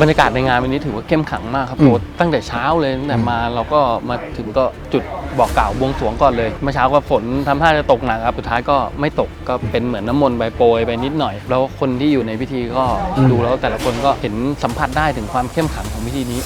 บรรยากาศในงานวันนี้ถือว่าเข้มขังมากครับอืมโตตั้งแต่เช้าเลยตั้งแต่มาเราก็มาถึงก็จุดบอกกล่าวบวงสรวงก่อนเลยเมื่อเช้าก็ฝนทำท่าจะตกหนักครับสุดท้ายก็ไม่ตกก็เป็นเหมือนน้ำมนต์ใบโปรยไปนิดหน่อย แล้วคนที่อยู่ในพิธีก็ดูแล้วแต่ละคนก็เห็นสัมผัสได้ถึงความเข้มขังของพิธีนี้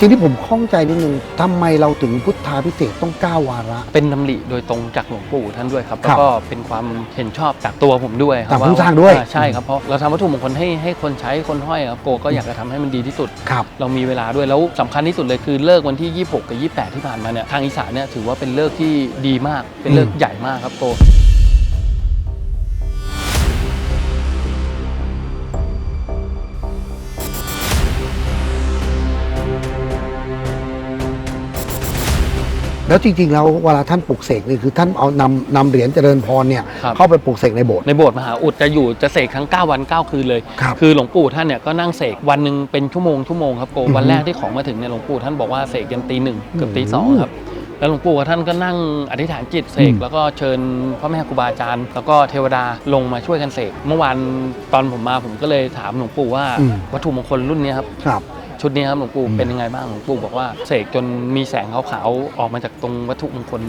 ทีนี้ผมข้องใจนิดนึงทำไมเราถึงพุทธาพิเศษกต้องเก้าวาระ เป็นดำริโดยตรงจากหลวงปู่ท่านด้วยครับคแล้รัวบก็เป็นความเห็นชอบจากตัวผมด้วยครัจากบผู้สร้างด้วย อ่ใช่ครับ เพราะเราทำวัตถุมงคลให้ให้คนใช้คนห้อยครับโกก็อยากจะทำให้มันดีที่สุด ครับ เรามีเวลาด้วยแล้วสำคัญที่สุดเลยคือเลิกวันที่ 26 กับ 28 ที่ผ่านมาเนี่ยทางอีสานเนี่ยถือว่าเป็นเลิกที่ดีมากเป็นเลิกอืม ใหญ่มากครับโก แล้วจริงๆแล้วเวลาท่านปลุกเสกนี่คือท่านเอานำนำเหรียญเจริญพรเนี่ยครับ เข้าไปปลุกเสกในโบสถ์ ในโบสถ์มหาอุดจะอยู่จะเสกทั้ง 9 วัน 9 คืนเลยครับอหลวงปู่ท่านเนี่ยก็นั่งเสกวันหนึ่งเป็นชั่วโมงชั่วโมงครับโกอือฮึวันแรกที่ของมาถึงเนี่ยหลวงปู่ท่านบอกว่าเสกยันตีหนึ่งเกือบตีอืมสองครับแล้วหลวงปู่ท่านก็นั่งอธิษฐานจิตเสกอืม แล้วก็เชิญพระแม่ครูบาอาจารย์ แล้วก็เทวดาลงมาช่วยกันเสกเมื่อวานตอนผมมาผมก็เลยถามหลวงปู่ว่าอืมวัตถุมงคลรุ่นเนี้ยครับ ครับ ชุดนี้ครับหลวงปู่อืมเป็นยังไงบ้างหลวงปู่บอกว่าเสกจนมีแสงขาวๆออกมาจากตรงวัตถุมงคล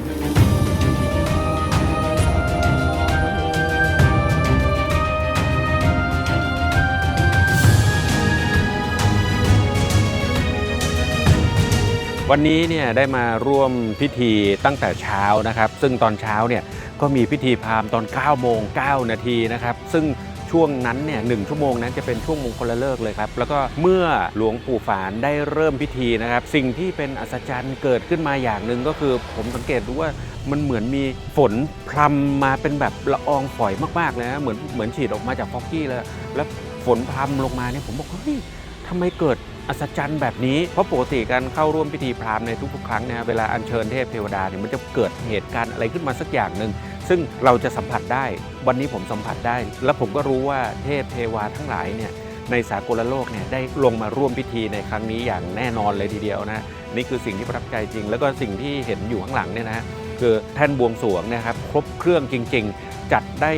วันนี้เนี่ยได้มาร่วมพิธีตั้งแต่เช้านะครับ ซึ่งตอนเช้าเนี่ยก็มีพิธีพราหมณ์ตอน 9 โมง 9 นาทีนะครับ ซึ่ง ช่วงนั้นเนี่ยหชั่วโมงนั้นจะเป็นช่วงมงคลเลิกเลยครับ แล้วก็เมื่อหลวงปู่ฝานได้เริ่มพิธีนะครับ สิ่งที่เป็นอัศจรรย์เกิดขึ้นมาอย่างหนึ่งก็คือ ผมสังเกตดูว่ามันเหมือนมีฝนพรำมาเป็นแบบละอองฝอยมากๆเลยนะเหมือนเหมือนฉีดออกมาจากฟอกกี้เลยแล้วฝนพรำลงมาเนี่ยผมบอกเฮ้ยทำไมเกิดอัศจรรย์แบบนี้ เพราะปกติการเข้าร่วมพิธีพราหมณ์ในทุกๆครั้งเนี่ยเวลาอัญเชิญเทพเทวดาเนี่ยมันจะเกิดเหตุการณ์อะไรขึ้นมาสักอย่างหนึ่ง ซึ่งเราจะสัมผัสได้ วันนี้ผมสัมผัสได้ และผมก็รู้ว่าเทพเทวาทั้งหลายเนี่ยในสากลโลกเนี่ยได้ลงมาร่วมพิธีในครั้งนี้อย่างแน่นอนเลยทีเดียวนะนี่คือสิ่งที่ประทับใจจริง แล้วก็สิ่งที่เห็นอยู่ข้างหลังเนี่ยนะคือแท่นบวงสรวงนะครับครบเครื่องจริง ๆ จัดได้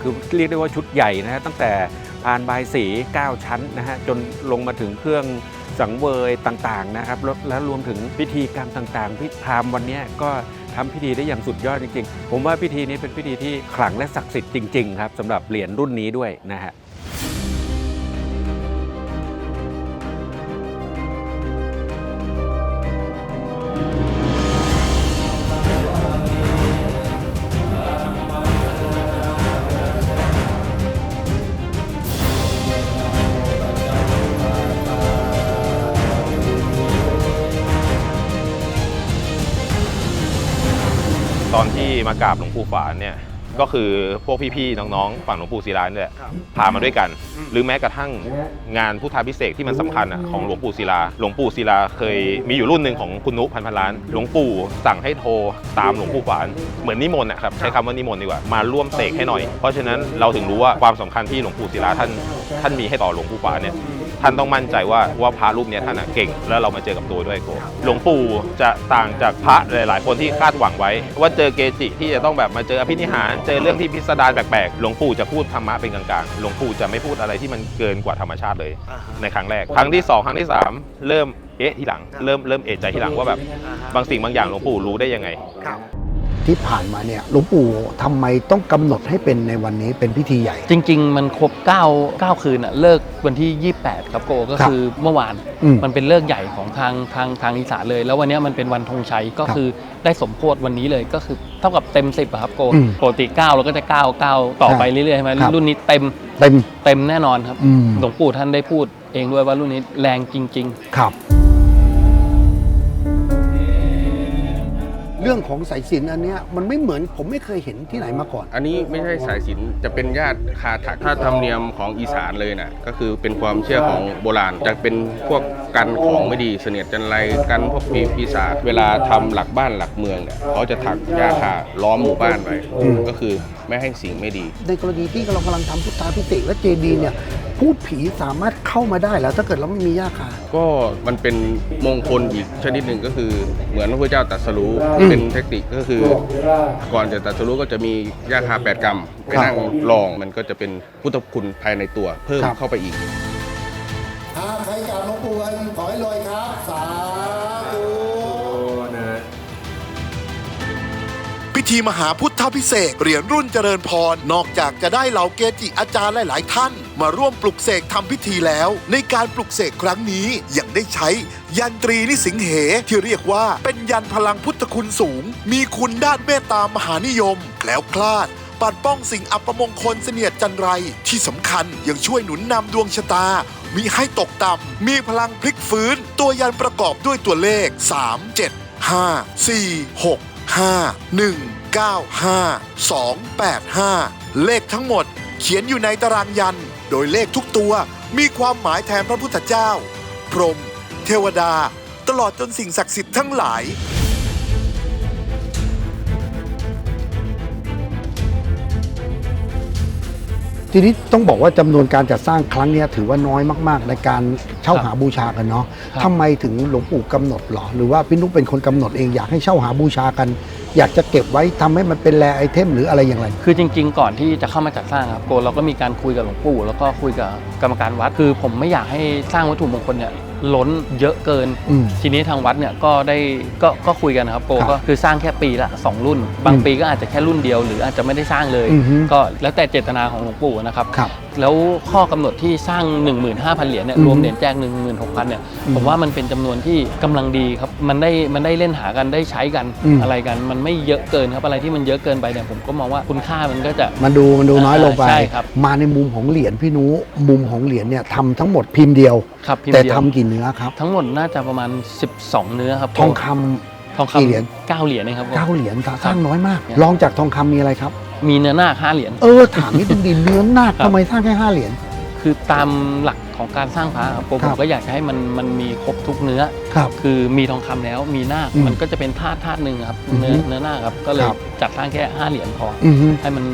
คือเรียกได้ว่าชุดใหญ่นะฮะตั้งแต่พานบายสี 9 ชั้นนะฮะจนลงมาถึงเครื่องสังเวยต่างๆนะครับแล้วรวมถึงพิธีกรรมต่างๆพิพรามวันนี้ก็ ทำพิธีได้อย่างสุดยอดจริงๆ ผมว่าพิธีนี้เป็นพิธีที่ขลังและศักดิ์สิทธิ์จริงๆครับสำหรับเหรียญรุ่นนี้ด้วยนะฮะ มากราบหลวงปู่ฝานเนี่ยก็คือพวกพี่ๆน้องๆฝั่งหลวงปู่ศิลาเนี่ยพามาด้วยกัน หรือแม้กระทั่งงานพุทธาพิเศษกที่มันสำคัญอะของหลวงปู่ศิลา หลวงปู่ศิลาเคยมีอยู่รุ่นหนึ่งของคุณนุพันพันล้าน หลวงปู่สั่งให้โทรตามหลวงปู่ฝานเหมือนนิมนต์นะครับใช้คำว่านิมนต์ดีกว่ามาร่วมเสกให้หน่อย เพราะฉะนั้นเราถึงรู้ว่าความสำคัญที่หลวงปู่ศิลาท่านท่านมีให้ต่อหลวงปู่ฝานเนี่ย ท่านต้องมั่นใจว่าว่าพระรูปเนี้ยท่านอะเก่ง แล้วเรามาเจอกับตัวด้วยโกหลวงปู่จะต่างจากพระหลาย ๆ คนที่คาดหวังไว้ ว่าเจอเกจิที่จะต้องแบบมาเจออภินิหาร เจอเรื่องที่พิสดารแปลกๆหลวงปู่จะพูดธรรมะเป็นกลางๆหลวงปู่จะไม่พูดอะไรที่มันเกินกว่าธรรมชาติเลยในครั้งแรก ครั้งที่สองครั้งที่สามเริ่มเอ๊ะทีหลังเริ่มเริ่มเอะใจทีหลังว่าแบบบางสิ่งบางอย่างหลวงปู่รู้ได้ยังไง ที่ผ่านมาเนี่ยหลวงปู่ทำไมต้องกำหนดให้เป็นในวันนี้เป็นพิธีใหญ่ จริง ๆ มันครบ 9 9 คืนอะเลิกวันที่ 28 ครับโกก็ครับคือเมื่อวานอืมมันเป็นเลิกใหญ่ของทางทางทางอีสานเลย แล้ววันเนี้ยมันเป็นวันธงชัยก็ครับคือได้สมโพธิวันนี้เลยก็คือเท่ากับเต็ม 10อะครับโกอืมปกติ 9 เราก็จะ9 9 ต่อไปเรื่อยๆใช่ไหมครับ รุ่นนี้เต็มเต็มเต็มแน่นอนครับอืมหลวงปู่ท่านได้พูดเองด้วยว่ารุ่นนี้แรงจริง ๆ ครับ เรื่องของสายสิญจนอันเนี้ยมันไม่เหมือนผมไม่เคยเห็นที่ไหนมาก่อน อันนี้ไม่ใช่สายสิญจนจะเป็นญาติคาถักถ้าธรรมเนียมของอีสานเลยนะก็คือเป็นความเชื่อของโบราณจะเป็นพวกกันของไม่ดีเสนียดจันไรกันพวกปีปีศาจเวลาทำหลักบ้านหลักเมืองเนี่ยเขาจะถักหญ้าคาล้อมหมู่บ้านไว้อืมก็คือไม่ให้สิ่งไม่ดี ในกรณีที่เรากำลังทำพุทธาพิเศษกและเจดีย์เนี่ยผ พูดผีสามารถเข้ามาได้แล้วถ้าเกิดเราไม่มีย่าคา ก็มันเป็นมงคลอีกชนิดหนึ่งก็คือเหมือนพระพุทธเจ้าตรัสรู้อืมเป็นเทคนิคก็คือ ก่อนจะตรัสรู้ก็จะมียาคาแปดกรรมไปครับนั่งลองมันก็จะเป็นพุทธคุณภายในตัวเพิ่มครับ เข้าไปอีก ถ้าใครกราบหลวงปู่กันขอให้รวยครับ สา พิธีมหาพุทธพิเศษเหรียญรุ่นเจริญพร นอกจากจะได้เหล่าเกจิอาจารย์หลาย ๆ ท่าน มาร่วมปลุกเสกทำพิธีแล้ว ในการปลุกเสกครั้งนี้ยังได้ใช้ยันตรีนิสิงเหที่เรียกว่าเป็นยันพลังพุทธคุณสูง มีคุณด้านเมตตามหานิยมแคล้วคลาดปัดป้องสิ่งอัปมงคลเสนียดจันไร ที่สำคัญยังช่วยหนุนนำดวงชะตา มีให้ตกต่ำมีพลังพลิกฟื้น ตัวยันประกอบด้วยตัวเลข 3 7 5 4 6 5 1 9 5 2 8 5 เลขทั้งหมดเขียนอยู่ในตารางยัน โดยเลขทุกตัวมีความหมายแทนพระพุทธเจ้า พรหมเทวดา ตลอดจนสิ่งศักดิ์สิทธิ์ทั้งหลาย ทีนี้ต้องบอกว่าจำนวนการจัดสร้างครั้งเนี้ยถือว่าน้อยมาก ๆ ในการเช่าหาบูชากันเนาะครับทำไมถึงหลวงปู่กำหนดหรอ หรือว่าพี่นุ๊กเป็นคนกำหนดเองอยากให้เช่าหาบูชากัน อยากจะเก็บไว้ทำให้มันเป็นแรไอเทมหรืออะไรอย่างไร คือจริง ๆ ก่อนที่จะเข้ามาจัดสร้างครับโกเราก็มีการคุยกับหลวงปู่แล้วก็คุยกับกรรมการวัดคือ ผมไม่อยากให้สร้างวัตถุมงคลเนี่ย ล้นเยอะเกิน อืม ทีนี้ทางวัดเนี่ยก็ได้ก็ก็คุยกันนะครับโกครับก็คือสร้างแค่ปีละ 2 รุ่น บางอืมปีก็อาจจะแค่รุ่นเดียว หรืออาจจะไม่ได้สร้างเลย อือฮึ ก็แล้วแต่เจตนาของหลวงปู่นะครับ ครับ แล้วข้อกำหนดที่สร้าง 15,000 เหรียญเนี่ยอืมรวมเหรียญแจก16,000เนี่ยอืมผมว่ามันเป็นจำนวนที่กำลังดีครับ มันได้มันได้เล่นหากันได้ใช้กันอืม อะไรกัน มันไม่เยอะเกินครับอะไรที่มันเยอะเกินไปเนี่ยผมก็มองว่าคุณค่ามันก็จะ มันดูมันดูน้อยลงไป ใช่ครับ มาในมุมของเหรียญพี่นุมุมของเหรียญเนี่ยทำทั้งหมดพิมพ์เดียว ครับพิมพ์แต่เดียว ทำกี่เนื้อครับ ทั้งหมดน่าจะประมาณ 12 เนื้อครับทองคำ ทองกี่คำเหรียญ เก้าเหรียญเองครับผม เก้าเหรียญสร้างครับน้อยมาก ครับ รองจากทองคำมีอะไรครับ มีเนื้อหน้าคห้าเหรียญ เออถามนิดนึงดิเนื้อนาคครับ ทำไมสร้างแค่ห้าเหรียญ คือตามหลักของการสร้างพระครับผมครัผบ มก็อยากจะให้มันมันมีครบทุกเนื้อ ครับ คือมีทองคำแล้วมีนาคอืมมันก็จะเป็นธาตุธาตุหนึ่งครับอือฮึเนื้อเนื้อหน้าคครับก็เลยครับ จัดสร้างแค่ห้าเหรียญพอ อือฮึให้มัน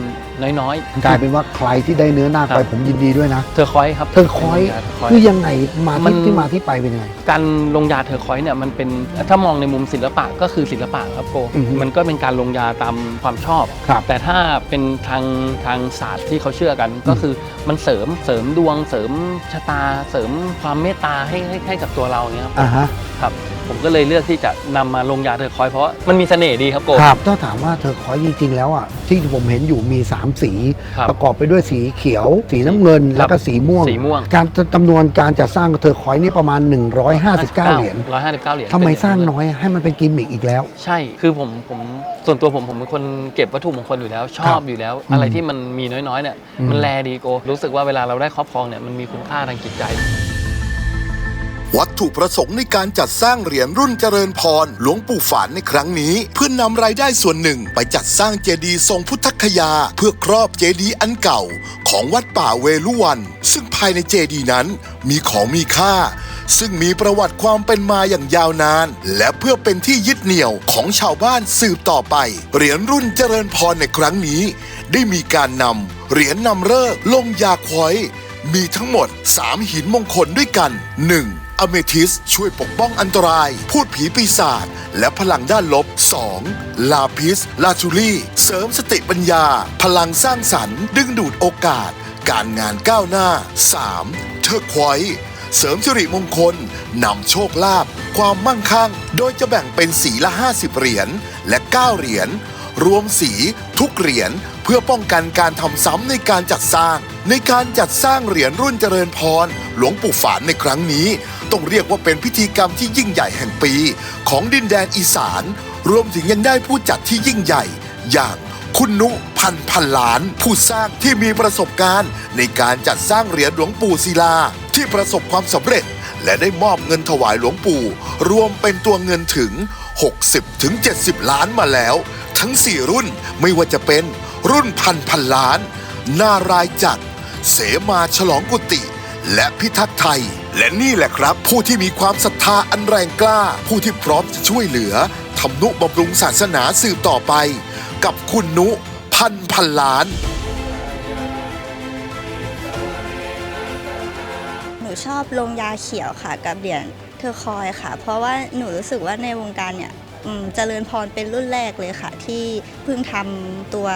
น้อยๆ กลายเป็นว่าใครที่ได้เนื้อนาคไปครับผมยินดีด้วยนะ เธอร์คอยส์ครับเธอคอยเทอร์คอยคือส์ยังไงมามัที่นที่มาที่ไปเป็นยังไง การลงยาเทอร์คอยส์เนี่ยมันเป็นถ้ามองในมุมศิลปะก็คือศิลปะครับโกอือฮึมันก็เป็นการลงยาตามความชอบครับแต่ถ้าเป็นทางทางศาสตร์ที่เขาเชื่อกันก็คือมันเสริมเสริมดวง เสริมชะตา เสริมความเมตตาให้ให้ให้กับตัวเราอย่างเงี้ยครับอ่าฮะครับ ผมก็เลยเลือกที่จะนำมาลงยาเทอร์คอยส์เพราะมันมีเสน่ห์ดีครับโก ครับถ้าถามว่าเธอคอยจริงๆแล้วอะที่ผมเห็นอยู่มี 3 สี ครับประกอบไปด้วยสีเขียว สีน้ำเงินแล้วก็สีม่วง สีม่วงการจำนวนการจัดสร้างเธอคอยนี่ประมาณ 159 เหรียญร้อยห้าสิบเก้าเหรียญทำไมเป็นเหยญสร้างน้อยให้มันเป็นกิมมิกอีกแล้ว ใช่ คือผมผมส่วนตัวผมผมเป็นคนเก็บวัตถุมงคลอยู่แล้วชครัอบบอยู่แล้วอืมอะไรที่มันมีน้อยๆเนี่ย อืม มันแลดีโก รู้สึกว่าเวลาเราได้ครอบครองเนี่ยมันมีคุณค่าทางจิตใจ วัตถุประสงค์ในการจัดสร้างเหรียญรุ่นเจริญพรหลวงปู่ฝานในครั้งนี้ เพื่อนนำรายได้ส่วนหนึ่งไปจัดสร้างเจดีย์ทรงพุทธคยา เพื่อครอบเจดีย์อันเก่า ของวัดป่าเวลุวัน ซึ่งภายในเจดีย์นั้นมีของมีค่า ซึ่งมีประวัติความเป็นมาอย่างยาวนาน และเพื่อเป็นที่ยึดเหนี่ยวของชาวบ้านสืบต่อไป เหรียญรุ่นเจริญพรในครั้งนี้ ได้มีการนำเหรียญนำเลิกลงยาควอยมีทั้งหมด 3 หินมงคลด้วยกัน 1. อเมทิสช่วยปกป้องอันตราย พูดผีปีศาจและพลังด้านลบ 2. ลาพิส ลาจูรี่ เสริมสติปัญญา พลังสร้างสรรค์ ดึงดูดโอกาส การงานก้าวหน้า 3. เทอร์ควอยส์เสริมสิริมงคล นำโชคลาภความมั่งคั่ง โดยจะแบ่งเป็นสีละ 50 เหรียญและ 9 เหรียญ รวมสีทุกเหรียญเพื่อป้องกันการทำซ้ำในการจัดสร้าง ในการจัดสร้างเหรียญรุ่นเจริญพร หลวงปู่ฝานในครั้งนี้ ต้องเรียกว่าเป็นพิธีกรรมที่ยิ่งใหญ่แห่งปี ของดินแดนอีสาน รวมถึงยังได้ผู้จัดที่ยิ่งใหญ่ อย่างคุณนุพันพันล้าน ผู้สร้างที่มีประสบการณ์ ในการจัดสร้างเหรียญหลวงปู่ศิลา ที่ประสบความสำเร็จ และได้มอบเงินถวายหลวงปู่ รวมเป็นตัวเงินถึง 60ถึง70 ล้านมาแล้ว ทั้ง 4 รุ่นไม่ว่าจะเป็นรุ่นพันพันล้าน นารายจักรเสมาฉลองกุฏิและพิทักษ์ไทย และนี่แหละครับ ผู้ที่มีความศรัทธาอันแรงกล้า ผู้ที่พร้อมจะช่วยเหลือทำนุบำรุงศาสนาสืบต่อไป กับคุณนุพันพันล้านหนูชอบลงยาเขียวค่ะ กับเหรียญ เทอร์คอยส์ค่ะ เพราะว่าหนูรู้สึกว่าในวงการเนี่ยอืมเจริญพรเป็นรุ่นแรกเลยค่ะ ที่เพิ่งทำตัว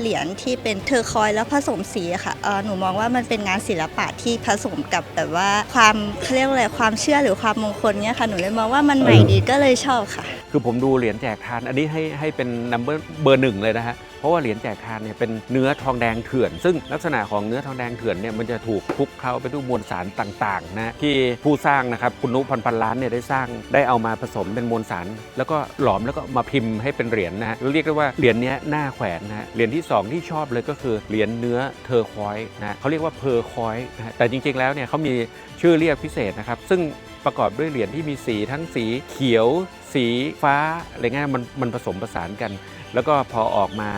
เหรียญที่เป็นเทอร์คอยส์แล้วผสมสีอะค่ะเอ่อหนูมองว่ามันเป็นงานศิลปะที่ผสมกับแบบว่าความเขาเรียกว่าอะไรความเชื่อหรือความมงคลเนี่ยค่ะหนูเลยมองว่ามันใหม่ดีก็เลยชอบค่ะ คือผมดูเหรียญแจกทาน อันนี้ให้ให้เป็นนัมเบอร์เบอร์หนึ่งเลยนะฮะเพ ราะว่าเหรียญแจกทานเนี่ยเป็นเนื้อทองแดงเถื่อน ซึ่งลักษณะของเนื้อทองแดงเถื่อนเนี่ยมันจะถูกคลุกเคล้าไปด้วยมวลสารต่างๆนะที่ผู้สร้างนะครับคุณนุพันพันล้านเนี่ยได้สร้างได้เอามาผสมเป็นมวลสาร แล้วก็หลอมแล้วก็มาพิมพ์ให้เป็นเหรียญนะฮะเรียกได้ว่าเหรียญนี้หน้าแขวนนะฮะเหรียญที่สองที่ชอบเลยก็คือเหรียญเนื้อเทอร์คอยส์นะเขาเรียกว่าเพอร์คอยส์นะฮะแต่จริงๆแล้วเนี่ยเขามีชื่อเรียกพิเศษนะครับ ซึ่งประกอบด้วยเหรียญที่มีสีทั้งสีเขียว สีฟ้าอะไรเงี้ยมันมันผสมผสานกัน แล้วก็พอออกมา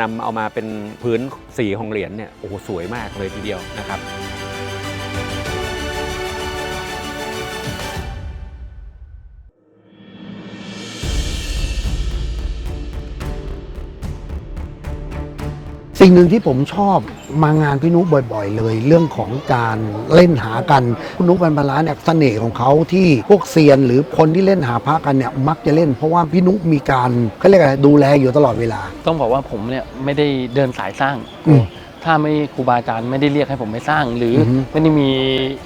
นำเอามาเป็นพื้นสีของเหรียญเนี่ยโอ้โหสวยมากเลยทีเดียวนะครับ สิ่งหนึ่งที่ผมชอบมางานพี่นุบ่อยๆ เลย เรื่องของการเล่นหากันคุณนุบรรพลาเนี่ยเสน่ห์ของเขาที่พวกเซียนหรือคนที่เล่นหาพระกันเนี่ยมักจะเล่น เพราะว่าพี่นุมีการเขาเรียกอะไรดูแลอยู่ตลอดเวลา ต้องบอกว่าผมเนี่ยไม่ได้เดินสายสร้าง อืม ถ้าไม่ครูบาอาจารย์ไม่ได้เรียกให้ผมไปสร้าง หรือออฮึไม่ได้มี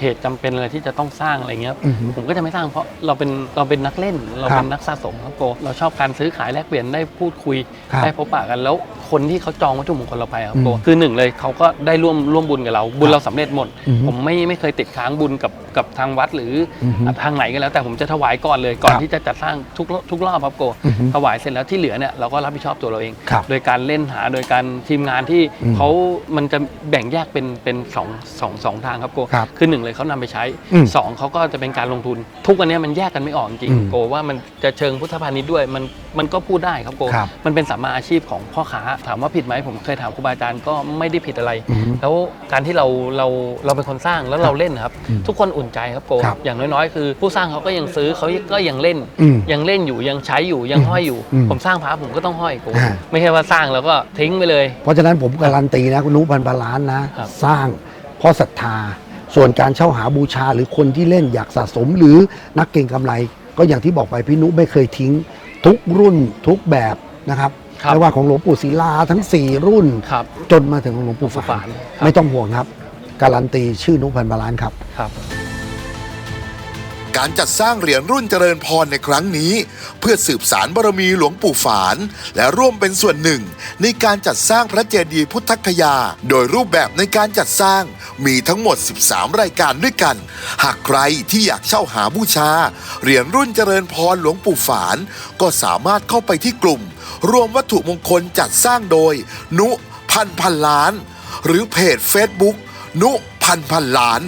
เหตุจำเป็นอะไรที่จะต้องสร้างอะไรเงี้ยอือฮึผมก็จะไม่สร้างเพราะเราเป็นเราเป็นนักเล่น เราครับเป็นนักสะสมครับโกเราชอบการซื้อขายแลกเปลี่ยนได้พูดคุยครับ ได้พบปะกันแล้ว คนที่เขาจองวัตถุมงคลเราไปครับโกอืมคือหนึ่งเลยเขาก็ได้ร่วมร่วมบุญกับเรา บุญเราสำเร็จหมดอือฮึผมไม่ไม่เคยติดค้างบุญกับกับทางวัดหรือออฮึทางไหนก็แล้ว แต่ผมจะถวายก่อนเลยก่อนครับที่จะจัดสร้างทุกทุกรอบครับโกอือฮึถวายเสร็จแล้วที่เหลือเนี่ยเราก็รับผิดชอบตัวเราเองครับโดยการเล่นหาโดยการทีมงานที่อืมเขามันจะแบ่งแยกเป็นเป็นสองสองสองทางครับโกครับคือหนึ่งเลยเขานำไปใช้อืมสองเขาก็จะเป็นการลงทุน ทุกวันนี้มันแยกกันไม่ออกจริงอืมๆโกว่ามันจะเชิงพุทธพาณิชย์ด้วยมัน มันก็พูดได้ครับโก ครับมันเป็นสัมมาอาชีพของพ่อค้า ถามว่าผิดไหมผมเคยถามครูบาอาจารย์ก็ไม่ได้ผิดอะไร อือฮึแล้วการที่เราเราเราเป็นคนสร้างแล้วเราเล่นครับ อืมทุกคนอุ่นใจครับโก ครับอย่างน้อยๆ คือ ผู้สร้างเขาก็ยังซื้อเขาก็ยังเล่น อืมยังเล่นอยู่ยังใช้อยู่ยังห้อยอยู่ อืมผมสร้างพระผมก็ต้องห้อยโก อ่า ไม่ใช่ว่าสร้างแล้วก็ทิ้งไปเลย เพราะฉะนั้นผมการันตีนะคุณนุพันปลาล้านนะ ครับ สร้างเพราะศรัทธา ส่วนการเช่าหาบูชาหรือคนที่เล่นอยากสะสมหรือนักเก็งกำไร ก็อย่างที่บอกไปพี่นุไม่เคยทิ้ง ทุกรุ่นทุกแบบนะครับครับไม่ว่าของหลวงปู่ศิลาทั้ง 4 รุ่น ครับจนมาถึงของหลวงปู่หลวงปู่ฝาฝานน ครับ ไม่ต้องห่วงครับ การันตีชื่อนุพันปลาล้านครับ ครับ การจัดสร้างเหรียญรุ่นเจริญพรในครั้งนี้ เพื่อสืบสารบารมีหลวงปู่ฝาน และร่วมเป็นส่วนหนึ่ง ในการจัดสร้างพระเจดีย์พุทธคยา โดยรูปแบบในการจัดสร้างมีทั้งหมด 13 รายการด้วยกัน หากใครที่อยากเช่าหาบูชา เหรียญรุ่นเจริญพรหลวงปู่ฝาน ก็สามารถเข้าไปที่กลุ่ม รวมวัตถุมงคลจัดสร้างโดย นุพันพันล้าน หรือเพจ Facebook นุพันพันล้าน